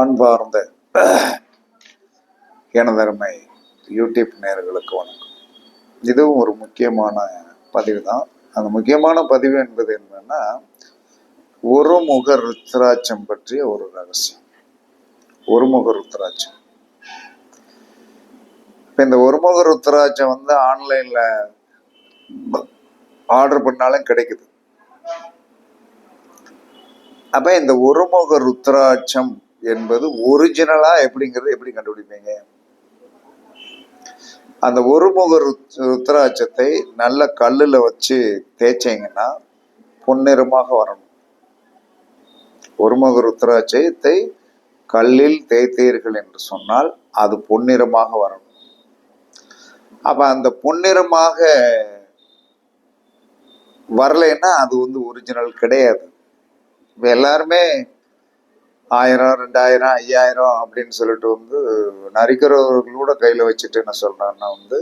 அன்பார்ந்த எனதருமை யூடியூப் நேயர்களுக்கு வணக்கம். இதுவும் ஒரு முக்கியமான பதிவு தான் அந்த முக்கியமான பதிவு என்பது என்னன்னா ஒருமுக ருத்ராட்சம் பற்றிய ஒரு ரகசியம். ஒருமுக ருத்ராட்சம். இப்போ இந்த ஒருமுக ருத்ராட்சம் வந்து ஆன்லைன்ல ஆர்டர் பண்ணாலும் கிடைக்குது. அப்ப இந்த ஒருமுக ருத்ராட்சம் என்பது ஒரிஜினலா எப்படிங்கிறது எப்படி கண்டுபிடிப்பீங்க? அந்த ஒருமுக ருத் ருத்ராட்சத்தை நல்ல கல்லுல வச்சு தேய்ச்சீங்கன்னா பொன்னிறமாக வரணும். ஒருமுக ருத்ராட்சத்தை கல்லில் தேய்த்தீர்கள் என்று சொன்னால் அது பொன்னிறமாக வரணும். அப்ப அந்த பொன்னிறமாக வரலைன்னா அது வந்து ஒரிஜினல் கிடையாது. இப்போ எல்லாருமே ஆயிரம் ரெண்டாயிரம் ஐயாயிரம் அப்படின்னு சொல்லிட்டு வந்து நரிக்கிறவர்களோட கையில் வச்சுட்டு என்ன சொல்கிறான்னா வந்து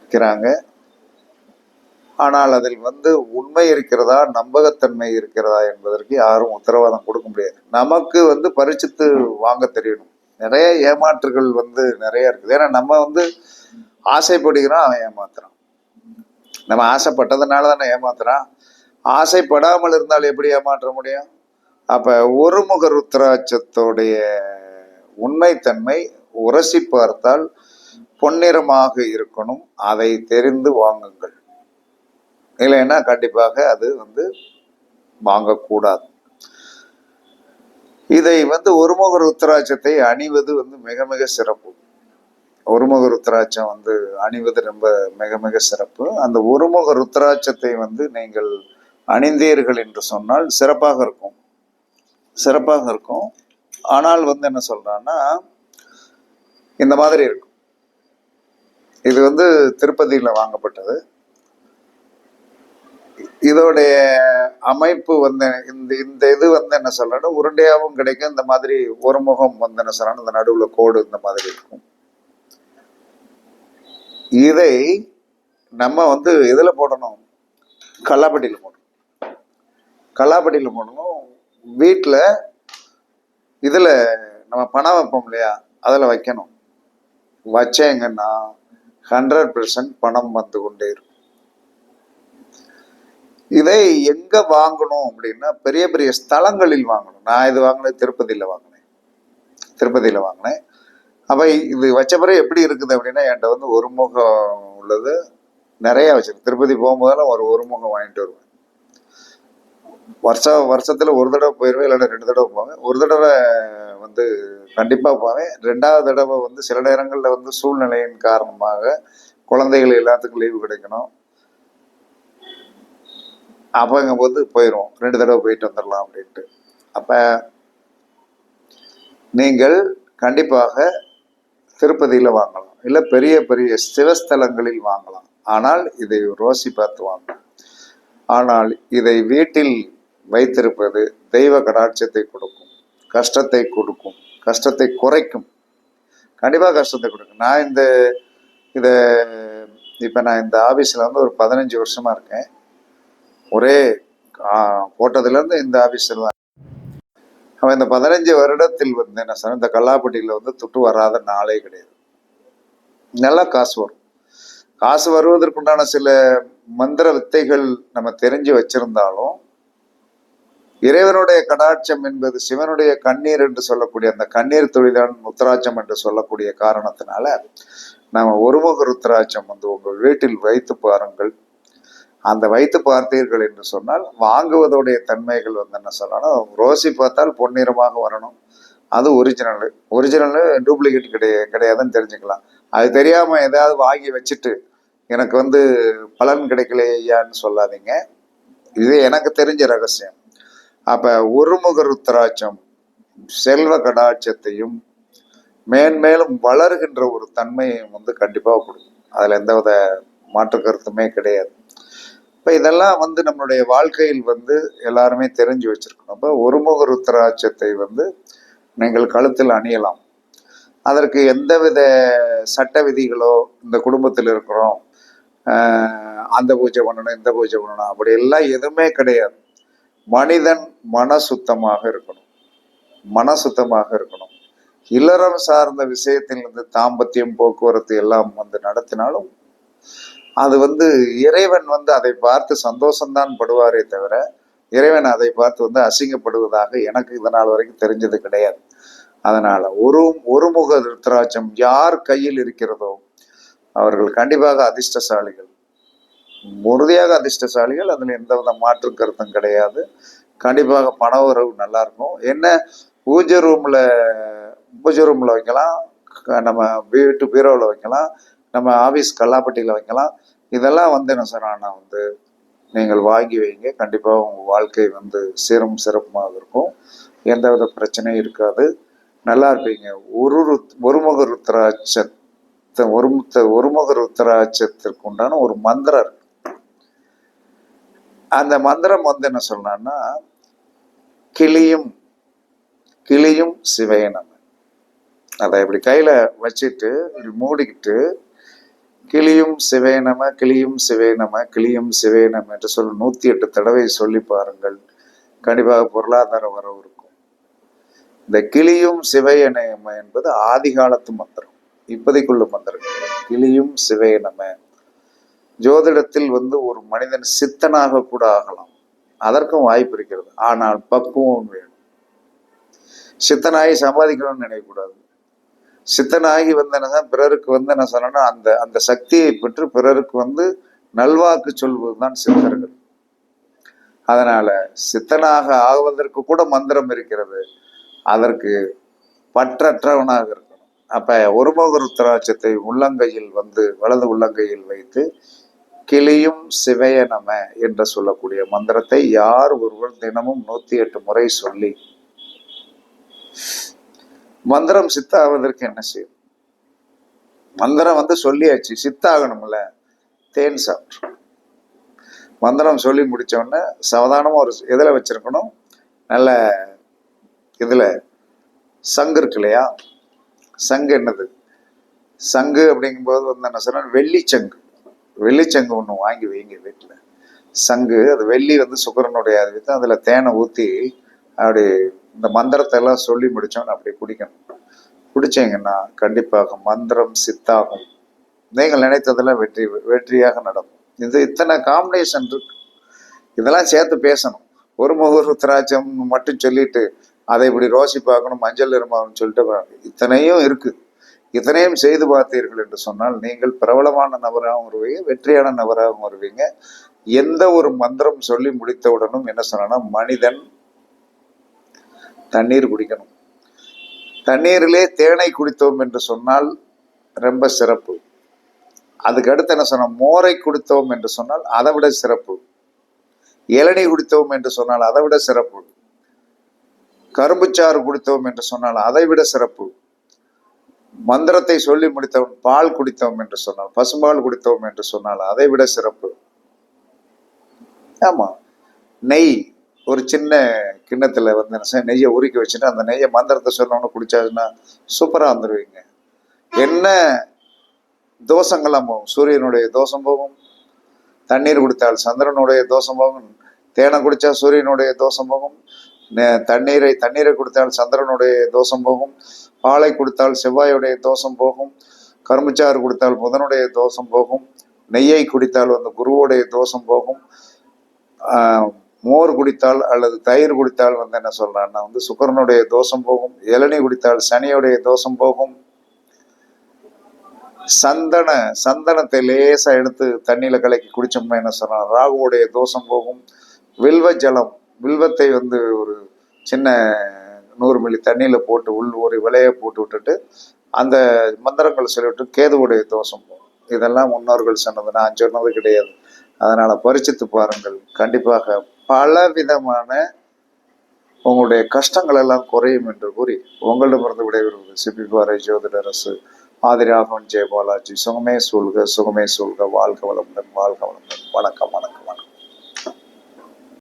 விற்கிறாங்க ஆனால் அதில் வந்து உண்மை இருக்கிறதா நம்பகத்தன்மை இருக்கிறதா என்பதற்கு யாரும் உத்தரவாதம் கொடுக்க முடியாது. நமக்கு வந்து பரிச்சித்து வாங்க தெரியணும். நிறைய ஏமாற்றுகள் வந்து நிறைய இருக்குது. ஏன்னா நம்ம வந்து ஆசைப்படுகிறோம் அவன் ஏமாத்துறான். நம்ம ஆசைப்பட்டதுனால தானே ஏமாத்துறான். ஆசைப்படாமல் இருந்தால் எப்படி ஏமாற்ற முடியும்? அப்போ ஒருமுக ருத்ராட்சத்தோடைய உண்மைத்தன்மை உரசி பார்த்தால் பொன்னிறமாக இருக்கணும். அதை தெரிந்து வாங்குங்கள். இல்லைன்னா கண்டிப்பாக அது வந்து வாங்கக்கூடாது. இதை வந்து ஒருமுக ருத்ராட்சத்தை அணிவது வந்து மிக மிக சிறப்பு. ஒருமுக ருத்ராட்சம் வந்து அணிவது ரொம்ப மிக மிக சிறப்பு. அந்த ஒருமுக ருத்ராட்சத்தை வந்து நீங்கள் அணிந்தீர்கள் என்று சொன்னால் சிறப்பாக இருக்கும். சிறப்பாக இருக்கும். ஆனால் வந்து என்ன சொல்றான்னா இந்த மாதிரி இருக்கும். இது வந்து திருப்பதியில் வாங்கப்பட்டது. இதோடைய அமைப்பு வந்து இந்த இந்த இது வந்து என்ன சொல்றேன்னா உருண்டையாகவும் கிடைக்கும். இந்த மாதிரி ஒரு முகம் வந்து என்ன சொல்றாங்க இந்த நடுவில் கோடு இந்த மாதிரி இருக்கும். இதை நம்ம வந்து இதில் போடணும்? கல்லாப்பட்டியில் போடணும். கல்லாப்பட்டியில் போடணும். வீட்டில் இதில் நம்ம பணம் வைப்போம் இல்லையா? அதில் வைக்கணும். வச்சேங்கன்னா ஹண்ட்ரட் பெர்சன்ட் பணம் வந்து கொண்டே இருக்கும். இதை எங்க வாங்கணும் அப்படின்னா பெரிய பெரிய ஸ்தலங்களில் வாங்கணும். நான் இது வாங்கினேன் திருப்பதியில் வாங்கினேன். திருப்பதியில் வாங்கினேன். அப்போ இது வச்ச பிறகு எப்படி இருக்குது அப்படின்னா என்கிட்ட வந்து ஒரு முகம் உள்ளது நிறையா வச்சிருக்கு. திருப்பதி போகும்போதெல்லாம் ஒரு ஒரு முகம் வாங்கிட்டு வருவேன். வருஷம் வருஷத்துல ஒரு தடவை போயிடுவேன் இல்லைன்னா ரெண்டு தடவை போவேன். ஒரு தடவை வந்து கண்டிப்பா போவேன். ரெண்டாவது தடவை வந்து சில நேரங்களில் வந்து சூழ்நிலையின் காரணமாக குழந்தைகள் எல்லாத்துக்கும் லீவு கிடைக்கணும். அப்போங்க போது போயிடுவோம் ரெண்டு தடவை போயிட்டு வந்துடலாம் அப்படின்ட்டு. அப்போ நீங்கள் கண்டிப்பாக திருப்பதியில் வாங்கலாம். இல்லை பெரிய பெரிய சிவஸ்தலங்களில் வாங்கலாம். ஆனால் இதை ரோசி பார்த்து வாங்கலாம் ஆனால் இதை வீட்டில் வைத்திருப்பது தெய்வ கடாட்சத்தை கொடுக்கும் கஷ்டத்தை கொடுக்கும் கஷ்டத்தை குறைக்கும். கண்டிப்பாக கஷ்டத்தை கொடுக்கும். நான் இந்த இதை இப்போ நான் இந்த ஆஃபீஸில் வந்து ஒரு பதினஞ்சு வருஷமாக இருக்கேன். ஒரே போட்டதுலேருந்து இந்த ஆஃபீஸில் தான் அவன் இந்த பதினஞ்சு வருடத்தில் வந்து என்ன சொன்ன இந்த கல்லாப்பட்டியில் வந்து துட்டு வராத நாளே கிடையாது. நல்லா காசு வரும். காசு வருவதற்குண்டான சில மந்திர வித்தைகள் நம்ம தெரிஞ்சு வச்சிருந்தாலும் இறைவனுடைய கடாட்சம் என்பது சிவனுடைய கண்ணீர் என்று சொல்லக்கூடிய அந்த கண்ணீர் தொழிலான் ருத்ராட்சம் என்று சொல்லக்கூடிய காரணத்தினால நம்ம ஒருமுக ருத்ராட்சம் வந்து உங்கள் வீட்டில் வைத்து பாருங்கள். அந்த வைத்து பார்த்தீர்கள் என்று சொன்னால் வாங்குவதோடைய தன்மைகள் வந்து என்ன சொல்லணும் ரோசி பார்த்தால் பொன்னிறமாக வரணும். அது ஒரிஜினல் ஒரிஜினல் டூப்ளிகேட் கிடையாது கிடையாதுன்னு தெரிஞ்சுக்கலாம். அது தெரியாம ஏதாவது வாங்கி வச்சுட்டு எனக்கு வந்து பலன் கிடைக்கலையான்னு சொல்லாதீங்க. இது எனக்கு தெரிஞ்ச ரகசியம். அப்ப ஒருமுக ருத்ராட்சம் செல்வ கடாட்சத்தையும் மேன்மேலும் வளர்கின்ற ஒரு தன்மையும் வந்து கண்டிப்பாக கொடுக்கும். எந்த எந்தவித மாற்று கருத்துமே கிடையாது. இப்போ இதெல்லாம் வந்து நம்மளுடைய வாழ்க்கையில் வந்து எல்லாருமே தெரிஞ்சு வச்சுருக்கணும். அப்போ ஒருமுக ருத்ராட்சத்தை வந்து நீங்கள் கழுத்தில் அணியலாம். அதற்கு எந்தவித சட்ட விதிகளோ இந்த குடும்பத்தில் இருக்கிறோம் அந்த பூஜை பண்ணணும் இந்த பூஜை பண்ணணும் அப்படி எல்லாம் எதுவுமே கிடையாது. மனிதன் மன சுத்தமாக இருக்கணும். மன சுத்தமாக இருக்கணும். இல்லறம் சார்ந்த விஷயத்தில் இருந்து தாம்பத்தியம் போக்குவரத்து எல்லாம் வந்து நடத்தினாலும் அது வந்து இறைவன் வந்து அதை பார்த்து சந்தோஷம்தான் படுவாரே தவிர இறைவன் அதை பார்த்து வந்து அசிங்கப்படுவதாக எனக்கு இதனால் வரைக்கும் தெரிஞ்சது கிடையாது. அதனால ஒரு ஒருமுக திருத்தராட்சம் யார் கையில் இருக்கிறதோ அவர்கள் கண்டிப்பாக அதிர்ஷ்டசாலிகள். உறுதியாக அதிர்ஷ்டசாலிகள் அதில் எந்த வித மாற்று கருத்தும் கிடையாது. கண்டிப்பாக பண உறவு நல்லா இருக்கும் என்ன பூஜை ரூம்ல பூஜை ரூம்ல வைக்கலாம். க- நம்ம வீட்டு பீரோவில் வைக்கலாம். நம்ம ஆஃபீஸ் கல்லாப்பட்டியில் வைக்கலாம். இதெல்லாம் வந்து என்ன சொன்னா வந்து நீங்கள் வாங்கி வைங்க. கண்டிப்பாக உங்கள் வாழ்க்கை வந்து சீரும் சிறப்புமாக இருக்கும். எந்தவித பிரச்சனையும் இருக்காது. நல்லா இருப்பீங்க. ஒரு ருத் ஒருமுக ருத்ராட்சத்தை ஒருமுத்த ஒருமுக ருத்ராட்சத்திற்கு உண்டான ஒரு மந்திரம் இருக்கு. அந்த மந்திரம் வந்து என்ன சொன்னான்னா கிளியும் கிளியும் சிவையனம் அதை இப்படி கையில் வச்சுட்டு இப்படி மூடிக்கிட்டு கிளியும் சிவேனம கிளியும் சிவேனம கிளியும் சிவேனம் என்று சொல்லி நூற்றி எட்டு தடவை சொல்லி பாருங்கள். கண்டிப்பாக பொருளாதார வரவு இருக்கும். இந்த கிளியும் சிவையனம என்பது ஆதி காலத்து மந்திரம். இப்போதைக்குள்ள மந்திரம். கிளியும் சிவேனம ஜோதிடத்தில் வந்து ஒரு மனிதன் சித்தனாக கூட ஆகலாம். அதற்கும் வாய்ப்பு இருக்கிறது. ஆனால் பக்குவம் வேணும். சித்தனாகி சம்பாதிக்கணும்னு நினைக்கக்கூடாது. சித்தனாகி வந்தனதான் பிறருக்கு வந்து என்ன சொல்லணும்னா அந்த அந்த சக்தியை பெற்று பிறருக்கு வந்து நல்வாக்கு சொல்வதுதான் சித்தர்கள். அதனால சித்தனாக ஆகுவதற்கு கூட மந்திரம் இருக்கிறது. அதற்கு பற்றற்றவனாக இருக்கணும். அப்ப ஒருமுக ருத்ராட்சத்தை உள்ளங்கையில் வந்து வலது உள்ளங்கையில் வைத்து கிளியும் சிவைய நம என்று சொல்லக்கூடிய மந்திரத்தை யார் ஒருவர் தினமும் நூத்தி எட்டு முறை சொல்லி மந்திரம் சித்தாவதற்கு என்ன செய்யும்? மந்திரம் வந்து சொல்லியாச்சு சித்தாகணும்ல தேன் சாப்பிட்டு மந்திரம் சொல்லி முடிச்ச உடனே ஒரு இதில் வச்சிருக்கணும்? நல்ல இதில் சங்கு இருக்கு இல்லையா? சங்கு என்னது? சங்கு அப்படிங்கும்போது வந்து என்ன சொன்னா வெள்ளிச்சங்கு. வெள்ளிச்சங்கு ஒன்று வாங்கி வைங்க வீட்டில். சங்கு அது வெள்ளி வந்து சுக்கரனுடைய அது வித்து அதில் தேனை ஊற்றி அப்படி இந்த மந்திரத்தை எல்லாம் சொல்லி முடிச்சோன்னு அப்படி குடிக்கணும். குடிச்சீங்கன்னா கண்டிப்பாக மந்திரம் சித்தாகும். நீங்கள் நினைத்ததெல்லாம் வெற்றி வெற்றியாக நடக்கும். இது இத்தனை காம்பினேஷன் இருக்கு. இதெல்லாம் சேர்த்து பேசணும். ஒரு முகூர் திராட்சம் மட்டும் சொல்லிட்டு அதை இப்படி ரோசி பார்க்கணும் மஞ்சள் நிறமாகணும்னு சொல்லிட்டு இத்தனையும் இருக்குது இத்தனையும் செய்து பார்த்தீர்கள் என்று சொன்னால் நீங்கள் பிரபலமான நபராகவும் வருவீங்க வெற்றியான நபராகவும் வருவீங்க. எந்த ஒரு மந்திரம் சொல்லி முடித்தவுடனும் என்ன சொன்னா மனிதன் தண்ணீர் குடிக்கணும். தண்ணீரிலே தேனை குடித்தோம் என்று சொன்னால் ரொம்ப சிறப்பு. அதுக்கு அடுத்து என்ன சொன்ன மோரை குடித்தோம் என்று சொன்னால் அதை விட சிறப்பு. இளநீ குடித்தோம் என்று சொன்னால் அதை விட சிறப்பு. கரும்புச்சாறு குடித்தோம் என்று சொன்னால் அதை விட சிறப்பு. மந்திரத்தை சொல்லி முடித்தவன் பால் குடித்தோம் என்று சொன்னால் பசும்பால் குடித்தோம் என்று சொன்னால் அதை விட சிறப்பு. ஆமா. நெய் ஒரு சின்ன கிண்ணத்துல வந்து என்ன நெய்யை உருக்கி வச்சுட்டு அந்த நெய்யை மந்திரத்தை சொன்னவொன்னு குடிச்சாச்சுன்னா சூப்பரா வந்துருவீங்க. என்ன தோஷங்கள்லாம் போகும்? சூரியனுடைய தோஷம் போகும் தண்ணீர் குடித்தால் சந்திரனுடைய தோஷம் போகும் தேனை குடித்தா சூரியனுடைய தோஷம் போகும் தண்ணீரை தண்ணீரை குடித்தால் சந்திரனுடைய தோஷம் போகும் பாலை குடித்தால் செவ்வாயுடைய தோஷம் போகும் கரும்புச்சாறு குடித்தால் புதனுடைய தோஷம் போகும் நெய்யை குடித்தால் வந்து குருவுடைய தோஷம் போகும் மோர் குடித்தால் அல்லது தயிர் குடித்தால் வந்து என்ன சொல்றான்னா வந்து சுக்கரனுடைய தோஷம் போகும் இளநீ குடித்தால் சனியுடைய தோஷம் போகும். சந்தன சந்தனத்தை லேசா எடுத்து தண்ணியில கலக்கி குடிச்சோம்னா என்ன சொல்றான் ராகுவுடைய தோஷம் போகும். வில்வ ஜலம் வில்வத்தை வந்து ஒரு சின்ன நூறு மில்லி தண்ணியில் போட்டு உள் ஒரு விலையை போட்டு விட்டுட்டு அந்த மந்திரங்கள் சொல்லிவிட்டு கேதுவுடைய தோஷம் இதெல்லாம் முன்னோர்கள் சொன்னது நான் சொன்னது கிடையாது. அதனால் பரிச்சித்து பாருங்கள். கண்டிப்பாக பல விதமான உங்களுடைய கஷ்டங்கள் எல்லாம் குறையும் என்று கூறி உங்களிடமிருந்து விடைபெறுவது சிபிபாறை ஜோதிடரசு ஆதிராகவன் ஜெயபாலாஜி. சுகமே சூழ்க சுகமே சூழ்க. வாழ்க வளமுடன் வாழ்க வளமுடன். வணக்கம் வணக்கம்.